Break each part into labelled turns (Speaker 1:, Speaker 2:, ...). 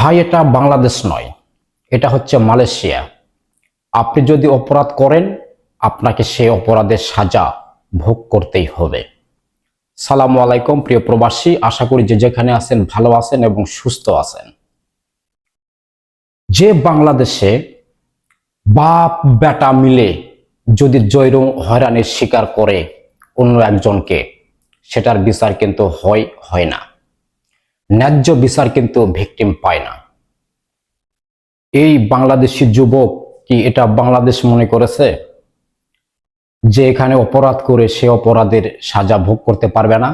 Speaker 1: ভাই এটা বাংলাদেশ নয়, এটা হচ্ছে মালয়েশিয়া। আপনি যদি অপরাধ করেন, আপনাকে সেই অপরাধের সাজা ভোগ করতেই হবে। সালামু আলাইকুম, প্রিয় প্রবাসী। আশা করি যে যেখানে আছেন ভালো আছেন এবং সুস্থ আছেন। যে বাংলাদেশে বাপ, বেটা মিলে যদি জৈরম হয়রানির শিকার করে অন্য একজনকে, সেটার বিচার কিন্তু হয় হয় না। ন্যায্য বিচার কিন্তু ভিকটিম পায় না। এই বাংলাদেশি যুবক কি এটা বাংলাদেশ মনে করেছে? যে এখানে অপরাধ করে সে অপরাধের সাজা ভোগ করতে পারবে না,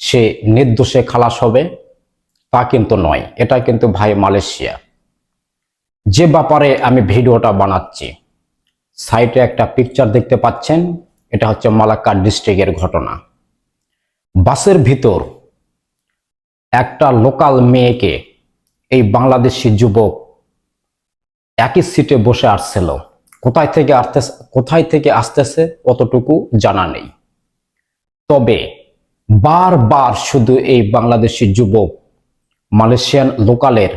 Speaker 1: সে নির্দোষে খালাস হবে, তা কিন্তু নয়, এটা কিন্তু ভাই মালয়েশিয়া। যে ব্যাপারে আমি ভিডিওটা বানাচ্ছি, সাইটে একটা পিকচার দেখতে পাচ্ছেন, এটা হচ্ছে মালাক্কা ডিস্ট্রিক্টের ঘটনা। বাসের ভিতর একটা লোকাল মেয়েকে এই বাংলাদেশি যুবক একই সিটে বসে আসছিল। কোথায় থেকে আসতে, কোথায় থেকে আসতেছে অতটুকু জানা নেই। তবে বারবার শুধু এই বাংলাদেশি যুবক মালয়েশিয়ান লোকালের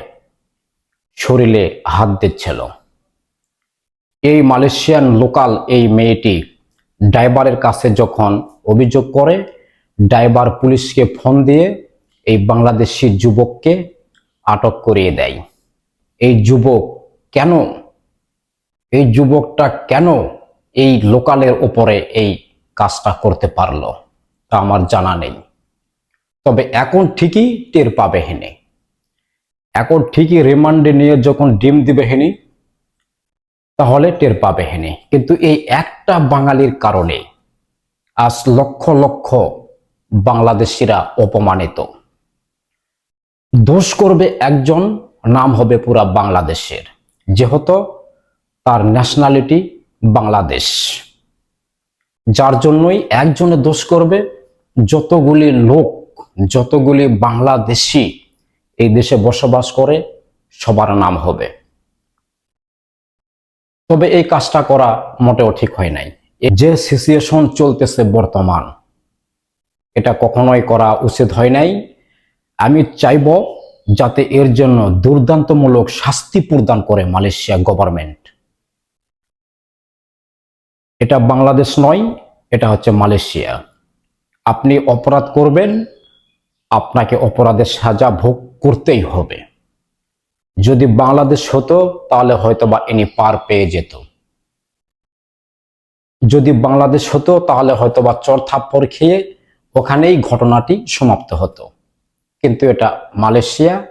Speaker 1: শরীরে হাত দিচ্ছিল। এই মালয়েশিয়ান লোকাল এই মেয়েটি ড্রাইভারের কাছে যখন অভিযোগ করে, ড্রাইভার পুলিশকে ফোন দিয়ে এই বাংলাদেশি যুবককে আটক করিয়ে দেয়। এই যুবক কেন? এই যুবকটা কেন এই লোকালের ওপরে এই কাজটা করতে পারল তা আমার জানা নেই। তবে এখন ঠিকই টের পাবে হেনে। এখন ঠিকই রিমান্ডে নিয়ে যখন ডিম দিবে হেনি, তাহলে টের পাবে হেনে। কিন্তু এই একটা বাঙালির কারণে আজ লক্ষ লক্ষ বাংলাদেশিরা অপমানিত। দোষ করবে একজন, নাম হবে পুরা বাংলাদেশের। যেহেতু তার ন্যাশনালিটি বাংলাদেশ। যার জন্যই একজনে দোষ করবে, যতগুলি লোক, যতগুলি বাংলাদেশি এই দেশে বসবাস করে, সবার নাম হবে। তবে এই কাজটা করা মোটেও ঠিক হয় নাই। যে সিচুয়েশন চলতেছে বর্তমান, এটা কখনোই করা উচিত হয় নাই। আমি চাইব যাতে এর জন্য দুর্দান্তমূলক শাস্তি প্রদান করে মালয়েশিয়া গভর্নমেন্ট। এটা বাংলাদেশ নয়, এটা হচ্ছে মালয়েশিয়া। আপনি অপরাধ করবেন, আপনাকে অপরাধের সাজা ভোগ করতেই হবে। যদি বাংলাদেশ হতো, তাহলে হয়তো বা ইনি পার পেয়ে যেত। যদি বাংলাদেশ হতো, তাহলে হয়তো বা চর থাপ্পড় খেয়ে ওখানেই ঘটনাটি সমাপ্ত হতো। কিন্তু এটা মালয়েশিয়া,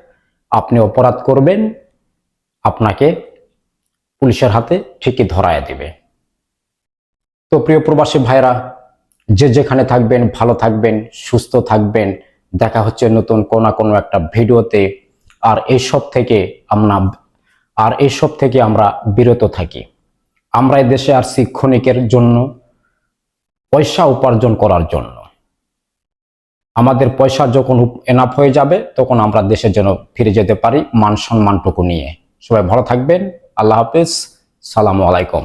Speaker 1: আপনি অপরাধ করবেন, আপনাকে পুলিশের হাতে ঠিকই ধরায় দিবে। তো প্রিয় প্রবাসী ভাইরা যে যেখানে থাকবেন, ভালো থাকবেন, সুস্থ থাকবেন, দেখা হচ্ছে নতুন কোন কোনো একটা ভিডিওতে। আর এইসব থেকে আমরা, আর এইসব থেকে আমরা বিরত থাকি। আমরা এই দেশে আর শিক্ষণিকের জন্য, পয়সা উপার্জন করার জন্য। আমাদের পয়সা যখন এনাফ হয়ে যাবে, তখন আমরা দেশের জন্য ফিরে যেতে পারি মান সম্মানটুকু নিয়ে। সবাই ভালো থাকবেন। আল্লাহ হাফিজ। সালামু আলাইকুম।